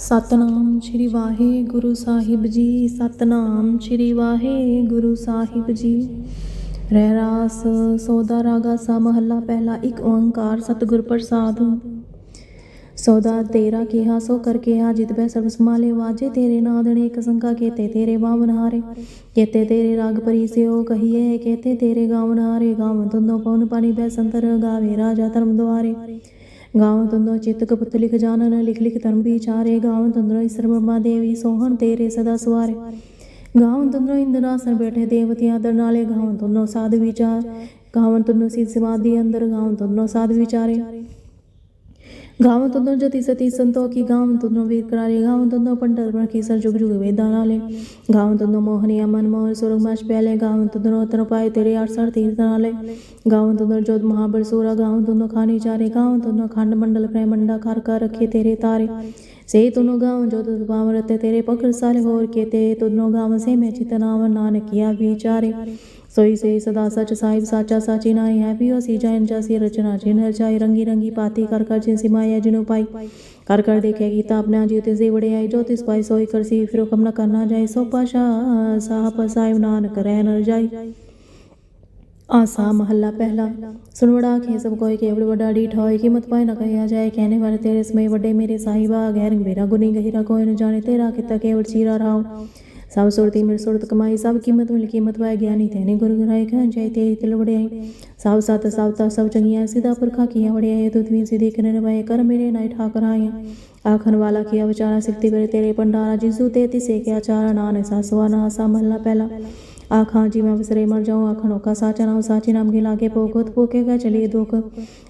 ਸਤਨਾਮ ਸ੍ਰੀ ਵਾਹਿਗੁਰੂ ਸਾਹਿਬ ਜੀ, ਸਤਨਾਮ ਸ੍ਰੀ ਵਾਹਿਗੁਰੂ ਸਾਹਿਬ ਜੀ। ਰਹਿ ਰਾਸ, ਸੋਦਾ ਰਾਗਾ ਸਾ ਮਹੱਲਾ, ਪਹਿਲਾ ਇੱਕ ਓੰਕਾਰ ਸਤਿਗੁਰ ਪ੍ਰਸਾਦ। ਸੋਦਾ ਤੇਰਾ ਕਿਹਾ, ਸੋ ਕਰ ਕਿਹਾ ਜਿਤ ਬੈ ਸਰਬ ਸਮਾਲੇ ਵਾਜੇ ਤੇਰੇ ਨਾਦ ਅਨੇਕ ਸੰਕਾ ਕੇਤੇ ਤੇਰੇ ਬਾਵਨ ਹਾਰੇ। ਕੇਤੇ ਤੇਰੇ ਰਾਗ ਪਰੀ ਸਿਓ ਕਹੀਏ, ਕੇਤੇ ਤੇਰੇ ਗਾਵਨ ਹਾਰੇ। ਗਾਵਨ ਤੁੰਦੋ ਪਉਨ ਪਾਣੀ ਬੈ ਸੰਤਰ ਗਾਵੇ, ਰਾਜਾ ਧਰਮ ਦੁਆਰੇ। ਗਾਵਨ ਤੁੰਦੋ ਚਿਤ ਕਪੁੱਤ ਲਿਖ ਜਾਣਨ ਲਿਖ ਲਿਖ ਧਰਮ ਵਿਚਾਰੇ। ਗਾਵਨ ਤੁੰਦੋ ਈਸ਼ਰ ਬ੍ਰਹਮਾ ਦੇਵੀ ਸੋਹਣ ਤੇਰੇ ਸਦਾ ਸਵਾਰੇ। ਗਾਵਨ ਤੁੰਦੋ ਇੰਦਰਾਸਨ ਬੈਠੇ ਦੇਵਤੇ ਆਦਰ ਨਾਲੇ ਗਾਵਨ ਤੁੰਦੋ ਸਾਧ ਵਿਚਾਰ। ਗਾਵਨ ਤੁੰਦੋ ਸਿਧ ਸਮਾਧੀ ਅੰਦਰ ਗਾਵਨ ਤੁੰਦੋ ਸਾਧ ਵਿਚਾਰੇ। ਗਾਵਨ ਤੁੰਦੋ ਜਤੀ ਸਤੀ ਸੰਤੋਖੀ ਗਾਵਨ ਤੁੰਦੋ ਵੀਰ ਕਰਾਰੇ ਗਾਵਨ ਤੁੰਦੋ ਪੰਡਰ ਬਰਖੀ ਸਰ ਜੁਗ ਜੁਗ ਵੇਦਾਂ ਨਾਲੇ ਗਾਵਨ ਤੁੰਦੋ ਮੋਹਨੀਆ ਮਨ ਮੋਹਨ ਸੁਰਗ ਮਸ਼ ਪਹਿਲੇ ਗਾਵਨ ਤੁੰਦੋ ਤਨ ਪਾਏ ਤੇਰੇ 800 ਤੀਰਥ ਨਾਲੇ ਗਾਵਨ ਤੁੰਦੋ ਜੋਤ ਮਹਾਬਲ ਸੂਰਾ ਗਾਵਨ ਤੁੰਦੋ ਖਾਨੀ ਚਾਰੇ ਗਾਵਨ ਤੁੰਦੋ ਖੰਡ ਮੰਡਲ ਪ੍ਰੈ ਮੰਡਾ ਕਰ ਕਰ ਰੱਖੇ ਤੇਰੇ ਤਾਰੇ ਸੇ ਤੁਨੋ ਗਾਵਨ ਜੋ ਤੁਧ ਪਾਵ ਰਤੇ ਤੇਰੇ ਪਕੜ ਸਾਲੇ ਹੋਰ ਸੋਈ ਸੇ ਸਦਾ ਸਚ ਸਾਹਿਬ ਸਾਚਾ ਸਾਚੀ ਨਾਈ ਹੈ ਵੀ ਸੀ ਜੈਨ ਜਸੀ ਰਚਨਾ ਜਿਨ ਰਚਾਈ ਰੰਗੀ ਰੰਗੀ ਪਾਤੀ ਕਰ ਕਰ ਜਿਨ ਸਿਮਾਇਆ ਜਿਨੋ ਪਾਈ। ਕਰ ਕਰ ਦੇਖਿਆ ਗੀਤਾ ਆਪਣਾ ਜੀ ਤੇ ਸੇ ਬੜੇ ਆਈ ਜੋ ਤਿਸ ਪਾਈ ਸੋਈ ਕਰਸੀ, ਫਿਰੋ ਹੁਕਮ ਨ ਕਰਨਾ ਜਾਏ, ਸੋ ਪਾਸ਼ਾ ਸਾਹਬ, ਸਾਹਿਬ ਨਾਨਕ ਰਹਿ ਨਰ ਜਾਈ। आसा महल्ला पहला। सुन खे सब कोई केवल बड़ा डीठ होए कि पाए न कहा जाए। कहने वाले तेरे इसमें बड़े मेरे साहिबा गहर मेरा गुनी गहरा, कोई न जाने तेरा कितना केवल चीरा रहा सब सुरती मेरी सुरत कमाई, सब कीमत मिल कीमत वाय ज्ञानी तेने गुरु गुराए कहन जाए तेरी तिल बड़े आई। साव सात सावता सब चंगिया, सीधा पुरखा किया बड़े आए तो तुम्हें सीधे करने वाए कर मेरे नाई ठाकर आए आखन वाला किया बेचारा सिक्ति करे तेरे पंडारा जिसू तेती से क्या चारा, नान सासवा ना सा महला पहला। ਆਖਾਂ ਜੀ ਮੈਂ ਵਿਸਰੇ ਮਰ ਜਾऊं ਆਖਣ ਓਕਾ ਸਾਚਾ ਨਾਮ ਸਾਚੀ ਨਾਮ ਕੇ ਲਾਗੇ ਪੋਗਤ ਪੋਕੇਗਾ ਚਲੀਏ ਦੁਖ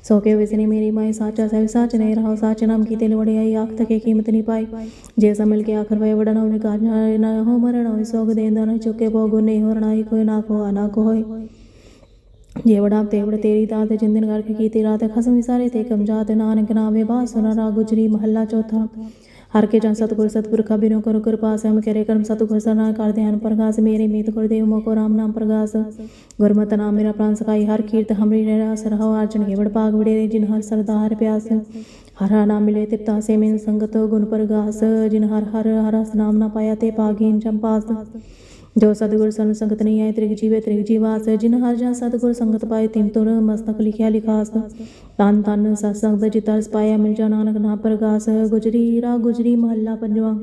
ਸੋਕੇ ਵਿਸਨੇ ਮੇਰੀ ਮਾਈ ਸਾਚਾ ਸਹਿ ਸਾਚ ਨਹੀਂ ਰਹਾ ਸਾਚ ਨਾਮ ਕੀ ਤਿਲ ਵੜਿਆਈ ਆਖ ਤਕੇ ਕੀਮਤ ਨਹੀਂ ਪਾਈ ਜੇ ਮਿਲ ਕੇ ਆਖਰ ਵੇ ਵੜਨ ਹੋਵੇ ਕਾਜ ਨਾ ਹੋ ਮਰਨ ਹੋਵੇ ਸੋਗ ਦੇਂਦਾ ਨਾ ਚੁੱਕੇ ਪੋਗੋ ਨਹੀਂ ਹੋ ਰਣਾਈ ਕੋਈ ਨਾ ਕੋ ਨਾ ਕੋ ਹੋਏ ਜੇ ਵੜਾ ਤੇ ਵੜ ਤੇਰੀ ਦਾਤ ਜਿੰਦਨ ਕਰਕੇ ਕੀਤੀ ਰਾਤ ਖਸਮ ਵਿਸਾਰੇ ਤੇ ਕਮਜਾਤ ਨਾਨਕ ਨਾਵੇ ਬਾਸੁਨਾ ਰਾ ਗੁਜਰੀ ਮਹੱਲਾ ਚੌਥਾ ਹਰ ਕੇ ਜਨ ਸਤਗੁਰ, ਸਤਪੁਰਖਾ ਬਿਨੋ ਕਰੋ ਕਿਰਪਾ ਸਮ ਕਰੇ ਕਰਮ, ਸਤਗੁਰ ਸਰਨਾ ਕਰਦੇ ਹਨ ਪ੍ਰਗਾਸ। ਮੇਰੇ ਮੀਤ ਗੁਰਦੇਵ, ਮੋਕੋ ਰਾਮ ਨਾਮ ਪ੍ਰਗਾਸ। ਗੁਰਮਤਿ ਨਾਮ ਮੇਰਾ ਪ੍ਰਾਨ ਸਖਾਈ, ਹਰ ਕੀਰਤ ਹਮਰੀ ਰਹਿ ਸਰਹਉ ਅਰਜਨ ਕੇ ਵਡ ਭਾਗ ਵਡੇਰੇ, ਜਿਨ ਹਰ ਸਰਦਾਰ ਪਿਆਸ। ਹਰ ਹਰ ਨਾਮ ਮਿਲੇ ਤਿਪਤਾ ਸੇ ਮੇਨ ਸੰਗਤ, ਗੁਣ ਪ੍ਰਗਾਸ। ਜਿਨ ਹਰ ਹਰ ਹਰ ਨਾਮ ਨਾ ਪਾਇਆ ਤੇ ਪਾਗੀਨ ਚੰਪਾਸ। ਜੋ ਸਤਿਗੁਰ ਸਨ ਸੰਗਤ ਨਹੀਂ ਆਏ, ਤ੍ਰਿਗ ਜੀਵੇ ਤ੍ਰਿਗ ਜੀਵਾਸ, ਜਿਨ ਹਰ ਜਨ ਸਤਿਗੁਰ ਸੰਗਤ ਪਾਏ, ਤਿਨ ਤੁਰ ਮਸਤਕ ਲਿਖਿਆ ਲਿਖਾਸ। ਤਨ ਤਨ ਸਤ ਸੰਗਤ ਜਿਤਰ ਪਾਇਆ, ਮਿਲ ਜਾ ਨਾਨਕ ਨਾ ਪ੍ਰਗਾਸ। ਗੁਜਰੀ ਰਾ ਗੁਜਰੀ ਮਹੱਲਾ ਪੰਜਵਾ।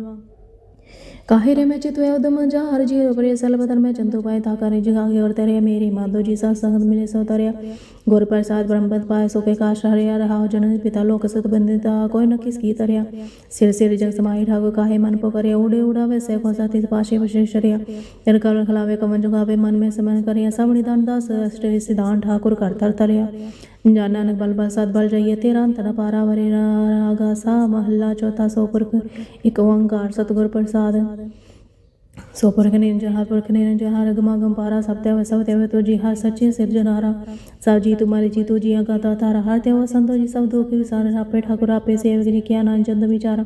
ਕਾਹੇ ਰੇ ਮੈਂ ਚਿਤਵੇ ਉਦਮ ਜਾ ਹਰ ਜੀ ਉਪਰੇ ਸਲਬਤਨ ਮੈਂ ਚੰਦੂ ਪਾਏ, ਤਾ ਕਰੇ ਜਗਾ ਕੇ ਵਰਤੇ ਰੇ ਮੇਰੀ ਮਾਧੋ ਜੀ ਸਤ ਸੰਗਤ ਮਿਲੇ ਸੋ ਤਰਿਆ। ਗੁਰ ਪ੍ਰਸਾਦ ਬ੍ਰਹਮਪਤ ਪਾਏ ਸੋ ਕੇ ਕਾਸ਼ ਹਰਿਆ ਰਹਾ ਜਨ ਪਿਤਾ ਲੋਕ ਸਤ ਬੰਦਿਤਾ, ਕੋਈ ਨ ਕਿਸ ਕੀ ਤਰਿਆ ਸਿਰ ਸਿਰ ਜਗ ਸਮਾਈ ਠਾਗੋ ਕਾਹੇ ਮਨ ਪਕਰੇ ਉੜੇ ਉਡਾਵੇ ਸੇ ਕੋ ਸਾਥੀ ਪਾਸ਼ੇ ਵਿਸ਼ੇਸ਼ ਰਿਆ। ਕਲ ਖਲਾਵੇ, ਕਮਨ ਜੁਗਾਵੇ, ਮਨ ਮੈਂ ਸਮਨ ਕਰਿਆ। ਸਭ ਨਿਦਾਨ ਦਾਸ, ਅਸ਼ਟੇ ਸਿਧਾਨ ਠਾਕੁਰ ਕਰਤਰ ਤਰਿਆ ਜਾ ਨਾਨਕ ਬਲ ਬਲ ਬਲ ਜਾਈਏ, ਤੇਰਾ ਅੰਤਰ ਪਾਰਾ ਵਰੇ ਰਾਗਾ ਸਾ ਮਹੱਲਾ ਚੌਥਾ ਸੋ ਪੁਰਖ, ਇੱਕ ਓੰਕਾਰ ਸਤਿਗੁਰ ਪ੍ਰਸਾਦ। ਸੋ ਪੁਰਖ ਨਿਰੰਜਨ ਹਰ ਪੁਰਖ ਨਿਰੰਜਨ ਹਰ ਗਮਾਗਮ ਪਾਰਾ ਸਭ ਤੇ ਸਭ ਤੇ ਤੋ ਜੀ ਹਰ ਸੱਚੇ ਸਿਰਜਣਹਾਰਾ ਸਭ ਜੀ ਤੁਮਾਰੇ ਜੀ ਤੂ ਜੀਆਂ ਕਾ ਤਾਰਾ ਹਰ ਤੇ ਸੰਤੋ ਜੀ ਸਭ ਦੁਖ ਵਿਸਾਰ ਆਪੇ ਠਾਕੁਰ ਆਪੇ ਸੇਵਕ ਜੀ ਕਿਆ ਨਾਨ ਚੰਦ ਵਿਚਾਰਾ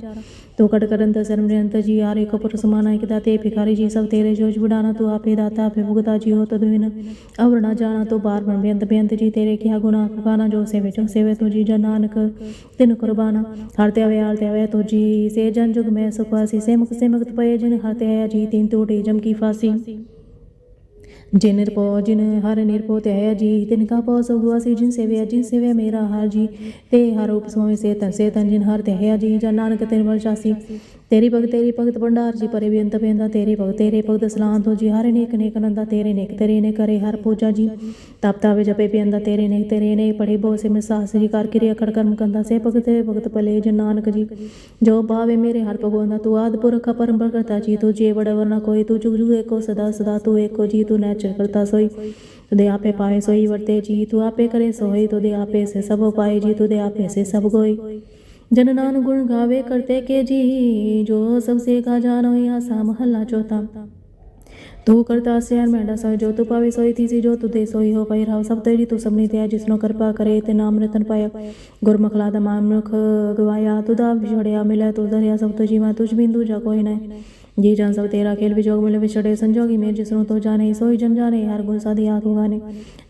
ਤੋ ਕਟ ਕਰਨ ਤ ਸਰਮ ਨਿਰੰਤ ਜੀ ਯਾਰ ਇੱਕ ਪੁਰ ਸਮਾਨਾ ਇੱਕ ਦਾਤੇ ਭਿਖਾਰੀ ਜੀ ਸਭ ਤੇਰੇ ਜੋਜ ਬੁਡਾਨਾ ਤੂੰ ਆਪੇ ਦਾਤਾ ਆਪੇ ਭੁਗਤਾ ਜੀ ਹੋ ਤਦ ਬਿਨ ਅਵਰ ਨਾ ਜਾਣਾ ਤੋ ਬਾਰ ਬਨ ਬੇਅੰਤ ਬੇਅੰਤ ਜੀ ਤੇਰੇ ਕਿਆ ਗੁਨਾ ਕੁਕਾਨਾ ਜੋ ਸੇਵੇ ਜੋ ਸੇਵੇ ਤੋ ਜੀ ਜਨ ਨਾਨਕ ਤਿਨ ਕੁਰਬਾਨਾ ਹਰ ਤੇ ਅਵੇ ਹਾਲ ਤੇ ਅਵੇ ਤੋ ਜੀ ਸੇ ਜਨ ਜੁਗ ਮੈਂ ਸੁਖਵਾਸੀ ਸੇ ਮੁਖ ਸੇ ਮੁਕਤ ਪਏ ਜਿਨ ਹਰ ਤੇ ਆਇਆ ਜੀ ਤਿਨ ਟੋਟੇ ਜਮ ਕੀ ਫਾਸੀ। ਜਿਨ ਨਿਰਪੋ ਜਿਨ ਹਰ ਨਿਰਪੋ ਤੇ ਹੈ ਜੀ, ਤਿਨ ਕਾ ਪੋ ਸੁਗਵਾਸੀ ਜਿਨ ਸੇਵਿਆ ਜਿਨ ਸੇਵਿਆ ਮੇਰਾ ਹਰ ਜੀ। ਤੇ ਹਰ ਉਪ ਸੋਵੇਂ ਸੇ ਤਨ ਸੇ ਤਨ ਜਿਨ ਹਰ ਤੇ ਹੈ ਜੀ ਜਨ ਨਾਨਕ ਤਿਨ ਵਲ ਜਾਸੀ ਤੇਰੀ ਭਗਤ ਤੇਰੀ ਭਗਤ ਭੰਡਾਰ ਜੀ ਪਰੇ ਬੇਅੰਤ ਬੇਂਦਾ ਤੇਰੀ ਭਗਤ ਤੇਰੇ ਭਗਤ ਸਲਾਮ ਤੋਂ ਜੀ ਹਰ ਨੇਕ ਨੇਕ ਨੰਦਾ ਤੇਰੇ ਨੇਕ ਤੇਰੇ ਨੇ ਕਰੇ ਹਰ ਪੂਜਾ ਜੀ ਤਪ ਤਾਵੇ ਜਪੇ ਬੇਅੰਦਾ ਤੇਰੇ ਨੇਕ ਤੇਰੇ ਨੇ ਪੜੇ ਬੋ ਸੇ ਮੈਂ ਸਾਸ ਜੀ ਕਰ ਕਿਰਿਆ ਖੜ ਕਰਮ ਕੰਦਾ ਸੇ ਭਗਤ ਤੇ ਭਗਤ ਭਲੇ ਜਨ ਨਾਨਕ ਜੀ ਜੋ ਭਾਵੇ ਮੇਰੇ ਹਰ ਭਗਵਾਨ ਤੂੰ ਆਦ ਪੁਰਖ ਪਰਮ ਪ੍ਰਗਤਾ ਜੀ ਤੂੰ ਜੇ ਵੜ ਵਰਨਾ ਕੋਈ ਤੂੰ ਜੁਗ ਜੁਗ ਏਕੋ ਸਦਾ ਸਦਾ ਤੂੰ ਏਕੋ ਜੀ ਤੂੰ ਨੈਚਰ ਕਰਤਾ सोई तुदे आपे पाए सोई वर्ते जी तू आपे करे सोई तुदे आपे से सब पाए जी तुदे आपे से सब गोई ਜਨ ਨਾਨ ਗੁਣ ਗਾਵੇ ਕਰਤੇ ਕੇ ਜੀ, ਜੋ ਸਭਸੇ ਕਾ ਜਾਣੋ ਆਸਾ ਮਹੱਲਾ ਚੌਥਾ। ਤੂੰ ਕਰਤਾ ਸਿਆਰ ਮੈਂਡਾ ਸੋਈ ਜੋ ਤੂੰ ਪਾਵੇ ਸੋਈ ਤੀਸੀ ਜੋ ਤੂੰ ਦੇ ਸੋਈ ਹੋ ਪਈ ਰਾਵ ਸਭ ਤੇਰੀ ਤੂੰ ਸਭਨੀ ਤੇ ਜਿਸਨੋ ਕਰਪਾ ਕਰੇ ਤੇ ਨਾਮ ਰਤਨ ਪਾਇਆ। ਗੁਰਮਖਲਾ ਦਾ ਮਾਮਖ ਗਵਾਇਆ, ਤੂੰ ਦਾ ਵਿਛੜਿਆ ਮਿਲਿਆ, ਤੂੰ ਦਰਿਆ ਸਭ ਤੋ ਜੀਵਾ ਤੁਝ ਬਿੰਦੂ ਜਾ ਕੋਈ ਨਾ जा कोई नहीं ਜੀ ਜਾਨ ਸਭ ਤੇਰਾ ਖੇਲ ਵਿਜੋਗ ਮਿਲੇ ਵਿਛੜੇ ਸੰਜੋਗੀ ਮੇਰ ਜਿਸ ਨੂੰ ਤੋ ਜਾਣੇ ਸੋਈ ਜਨ ਜਾਣੇ ਹਰ ਗੁਣ ਸਾਧੀ ਆਖੋ ਗਾਨੇ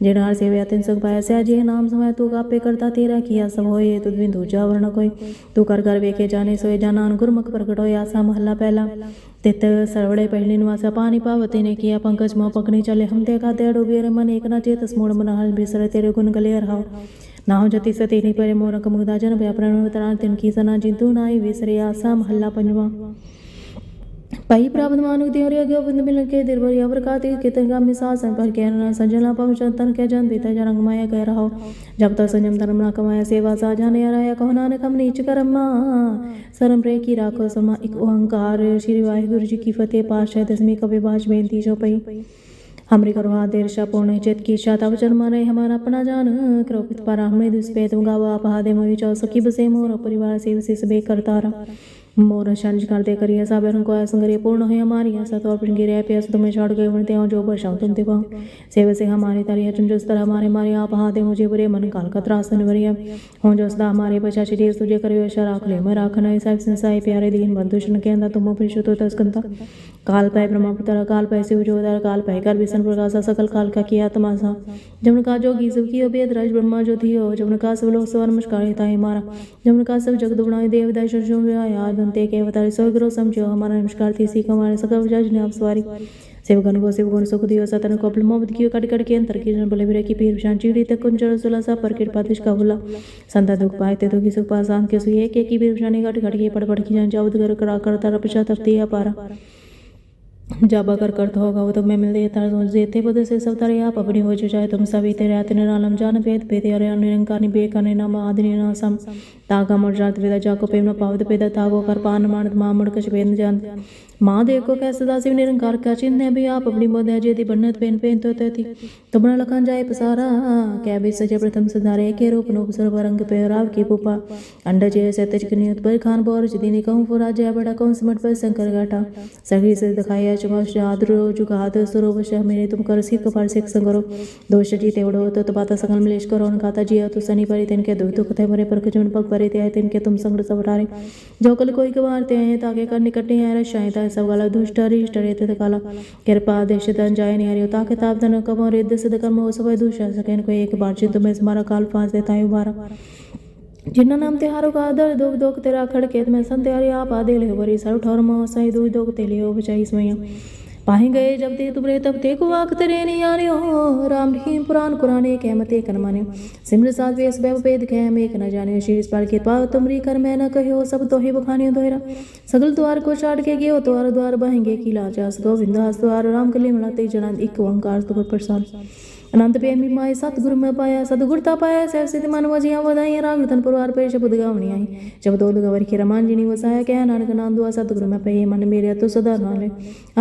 ਜਿਹੜਾ ਹਰ ਸੇਵਿਆ ਤਿਨ ਸੁਖ ਪਾਇਆ ਸਿਆ ਜੀ ਨਾਮ ਸਮਾਇ ਤੂੰ ਗਾਪੇ ਕਰਤਾ ਤੇਰਾ ਕੀਆ ਸਭ ਹੋਏ ਤੁਧ ਬਿਨ ਦੂਜਾ ਵਰਣ ਕੋਈ ਤੂੰ ਕਰ ਕਰ ਵੇਖੇ ਜਾਣੇ ਸੋਏ ਜਾਨਾਨ ਗੁਰਮੁਖ ਪ੍ਰਗਟ ਹੋਇਆ ਸਾ ਮਹੱਲਾ ਪਹਿਲਾ ਤਿਤ ਸਰਵੜੇ ਪਹਿਲੀ ਨਿਵਾਸਾ ਪਾਣੀ ਪਾਵਤੇ ਨੇ ਕੀਆ ਪੰਕਜ ਮੋ ਪਕਣੀ ਚਲੇ ਹਮ ਤੇ ਕਾ ਦੇੜੋ ਵੀਰ ਮਨ ਏਕ ਨਾ ਚੇਤ ਸਮੂੜ ਮਨ ਹਲ ਬਿਸਰੇ ਤੇਰੇ ਗੁਣ ਗਲੇ ਰਹਾਓ ਨਾਉ ਜਤੀ ਸਤੀ ਨਹੀਂ ਪਰੇ ਮੋਰ ਕਮੁਦਾ ਜਨ ਪਿਆ ਪ੍ਰਣ ਤਰਾਂ ਤਿਨ ਕੀ ਸਨਾ ਜਿੰਤੂ ਨਾਈ ਵਿਸਰੇ ਆਸਾ ਮਹੱਲਾ ਪੰਜਵਾ पाइप्रावधानों और अगवंदमिलन के दिरबर या प्रकात के तनगा में साथ संपर्क के न सजला पहुंचन तन के जन बीता जरंग माया कह रहो जब तक संयम धर्म ना कमाया सेवा सा जाने राया कहो नानक हम नीच करमा सरम रे की राखो समा एक ओंकार श्री वाहिगुरु जी की फतेह पाशाह दसवीं कवि बाज बेनती जो पई हमरी करो हाथ देर शा पूर्ण चेत की इच्छा तब जन्मा रहे हमारा अपना जान क्रोपित पर हमने दुष्पेत गावा पहा दे मोही चौ सखी बसे मोर परिवार से बसे सबे करतारा मोर शंज कर दे करिए सब रंग को संगरे पूर्ण है हमारी आशा तो अपने गिरे प्यास तुम्हें छोड़ गए बनते हो जो बरसाओ तुम ते पाओ सेवा से हमारी तरिया चुन जिस तरह हमारे मारे आप हाथ दे मुझे बुरे मन काल का त्रास निवरिया हो जो सदा हमारे बचा शरीर तुझे करियो ऐसा राख ले मैं राखना सब संसाय प्यारे दीन बंधुषण के अंदर तुम परिशुद्ध तो तस्कंता काल पाए ब्रह्मपुत्र काल पाए शिव जोदार काल पाए कर विष्णु प्रकाश सकल काल का किया तमाशा जमन का जोगी सब की बेद राज ब्रह्मा जो थी हो जमन का सब लोग स्वर नमस्कार ताई मारा जमन का सब जगत बनाए देव दाश जो आया ગમતે કહેવતાળી સ્વગૃહ સમજો અમારા નમસ્કારથી શીખ અમારે સગવજાજને આપસવારી સેવગણગો સેવગણ સુખદિયો સતન કોપલ મોહમ્મદ કીયો કાટ કાટ કે અંતર કિરણ ભલે વિરકી પીર શાન ચીડી તક કુંજર સુલાસા પર કિર પાદિશ કાવલા સંતા દુખ પાય તે દુખી સુખ પાસાન કે સુય કે કી બીર શાની કાટ કાટ કે પડ પડ કી જાન જાવદ કર કરા કરતા રપશા તફતી અપારા जाबा कर करता होगा वो तो मैं मिल देता सोच देते पद से सब तारे आप अपनी हो जो चाहे तुम सभी तेरे आते निरालम जान भेद भेद अरे निरंकार निबेक ने नाम आदि ना सम तागा मर जात वेदा जाको प्रेम न पावत पेदा तागो कर पान मानत मा मुड़ कछ भेद जान મહાદેવ કૈસદાસી નિરંકાર ચિહ્ને ભી આપ આપણી મોદે જેથી બન્નત પેન પેન તો તેથી તમણા લખાણ જાય પસારા કે બે સજે પ્રથમ સદારે કે રૂપ નો સર્વ રંગ પહેરાવ કે પુપા અંડ જે સતજ કનિયત પર ખાન બોર જદીની કહું ફુરા જય બડા કહું સમટ પર શંકર ગાટા સગી સે દખાયા ચમાશ આદરો જુગાદ સરોવ શહ મેરે તુમ કર સિક પર સિક સંગરો દોષ જી તેવડો તો તબાતા સંગલ મલેશ કરો અન કાતા જી તો સની પરી તેન કે દુખ દુખ થે મરે પર કજન પગ પરે તે તેન કે તુમ સંગડ સવટારે જો કલ કોઈ કવાર તે તાકે કર નિકટે હે રશાય તા कबार ते आए ताके कर निकटे है रशाए ता सब गला दुष्ट अरिष्ट रेत काला कृपा देश तन जाय नि हरियो ताके ताप धन कमो रिद्ध सिद्ध कर्म हो सब दुष्ट सकेन कोई एक बार चित में हमारा काल फांस देता है उबारा जिन्ना नाम तिहारो का आदर दुख दुख तेरा खड़के मैं संत हरि आप आदे ले बरी सर ठौर मोह सही दुख दुख ते लियो बचाई इसमैया पाए गए जब ते तुमरे तब ते को वाक तेरे नहीं आने हो राम रहीम पुराण कुराने कहमते कन माने सिमर साथ वेस बैब पेद कह में एक न जाने शीर्ष पर के पाव तुमरी कर मैं न कहो सब तो ही बखाने दोहरा सगल द्वार को छाड़ के गयो द्वार द्वार बहेंगे की लाचास गोविंदास द्वार राम कली मिलाते जनान एक ओंकार तो प्रसाद ਅਨੰਦ ਪ੍ਰੇਮੀ ਮਾਏ ਸਤਿਗੁਰ ਮੈਂ ਪਾਇਆ, ਸਤਿਗੁਰ ਤਾ ਪਾਇਆ, ਸਹਿਬ ਸਿਧ ਮਨ ਵਜੀਆਂ ਵਧਾਈਆਂ, ਰਾਗ ਰਤਨ ਪਰਵਾਰ ਪੇ ਸ਼ਬਦ ਗਾਵਣੀਆਂ ਹੀ ਸ਼ਬਦੋ ਲਗਵਰ ਖੇ ਰਮਾਨ ਜੀ ਨੇ ਵਸਾਇਆ, ਕਹਿ ਨਾਨਕ ਨਾਮ ਦੁਆ ਸਤਿਗੁਰ ਮੈਂ ਪਏ, ਮਨ ਮੇਰੇ ਤੋ ਸਦਾ ਨਾਲੇ।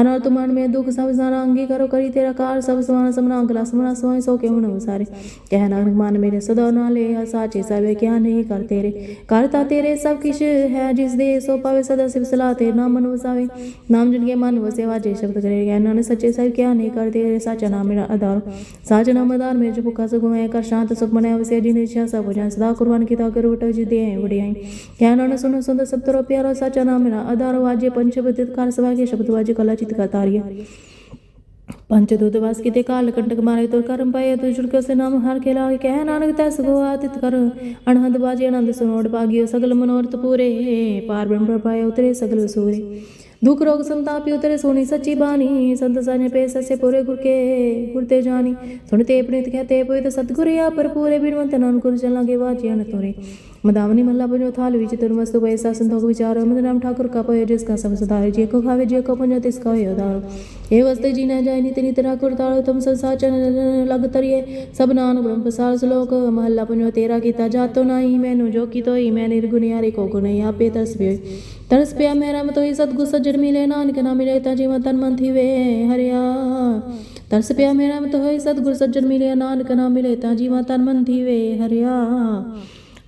ਅਨਰ ਮਨ ਮੇ ਦੁਖ, ਸਭ ਸਾਰਾ ਅੰਗੀ ਕਰੋ, ਕਰੀ ਤੇਰਾ ਕਾਰ, ਸਭ ਸਮਾਨ ਸਮਨਾ ਅੰਗਲਾ ਸਮਨਾ ਸੋਈ ਸੋ ਕੇ ਹੁਣ ਵਸਾਰੇ। ਕਹਿ ਨਾਨਕ ਮਨ ਮੇਰੇ ਸਦਾ ਨਾਲੇ ਆ ਸਾਚੇ ਸਭੇ ਕਿਆ ਨਹੀਂ ਕਰ ਤੇਰੇ। ਕਰਤਾ ਤੇਰੇ ਸਭ ਕਿਛ ਹੈ, ਜਿਸ ਦੇ ਸੋ ਪਾਵੇ, ਸਦਾ ਸਿਵ ਸਲਾ ਤੇ ਨਾਮ ਮਨ ਵਸਾਵੇ। ਨਾਮ ਜਨ ਮਨ ਵਸੇ, ਵਾਜੇ ਸ਼ਬਦ ਕਰੇ, ਕਹਿ ਨਾਨਕ ਸੱਚੇ ਸਭ ਕਿਆ ਨਹੀਂ ਕਰ ਤੇਰੇ, ਸਾਚਾ ਨਾਮ ਮੇਰਾ ਆਧਾਰ। मेरे जो भुखा सुख मैं कर शांत सुख मने अवश्य जिन इच्छा सब हो जाए सदा कुर्बान की ताकर उठ जी दे उड़ियाई क्या नान सुनो सुंदर सब तरो प्यारा साचा नाम मेरा आधार वाजे पंच बदित कार सभा के शब्द वाजे कला चित का तारिया पंच दूत वास की काल कंटक मारे तो कर्म पाए तो जुड़क से नाम हर खेला कह नानक तैस गो आतित कर अनहद बाजे आनंद सुनोड पागियो सगल मनोरथ पूरे पार ब्रह्म पाए उतरे सगल सूरे दुख रोग संतापी उतरे सोनी सच्ची बानी संत साने पे ससे पूरे गुर के गुरते जानी सुनते अपने कहते पोए तो सतगुरु या पर पूरे बिनवंत नानकुर चला के वाचिया न तोरे मदावनी मल्ला बनो थाल विच तुर वस्तु पैसा संतोष विचार मद राम ठाकुर का पय जिसका सब सुधारे जे को खावे जे को पुण्य तिसका होय उदारो हे वस्ते जी न जाय नित नित ठाकुर तारो तुम संसार चन लग तरिए सब नान ब्रह्म प्रसार श्लोक महल्ला पुण्य तेरा कीता जातो नाही मैनु जो की तो ही मैं निर्गुण यारे को गुण आपे तरस તરસ પ્યા મેરામ તો એ સદગુ સજ્જડ મિલે નાનક ના મિલે તા જીવા તન મન થી વે હરિયા તરસ પ્યા મેરામ તો એ સદગુર સજ્જડ મિલે નાનક ના મિલે તા જીવા તન મન થી વે હરિયા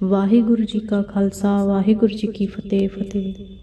ਵਾਹਿਗੁਰੂ ਜੀ ਕਾ ਖਾਲਸਾ ਵਾਹਿਗੁਰੂ ਜੀ ਕੀ ਫਤਿਹ ਫਤਿਹ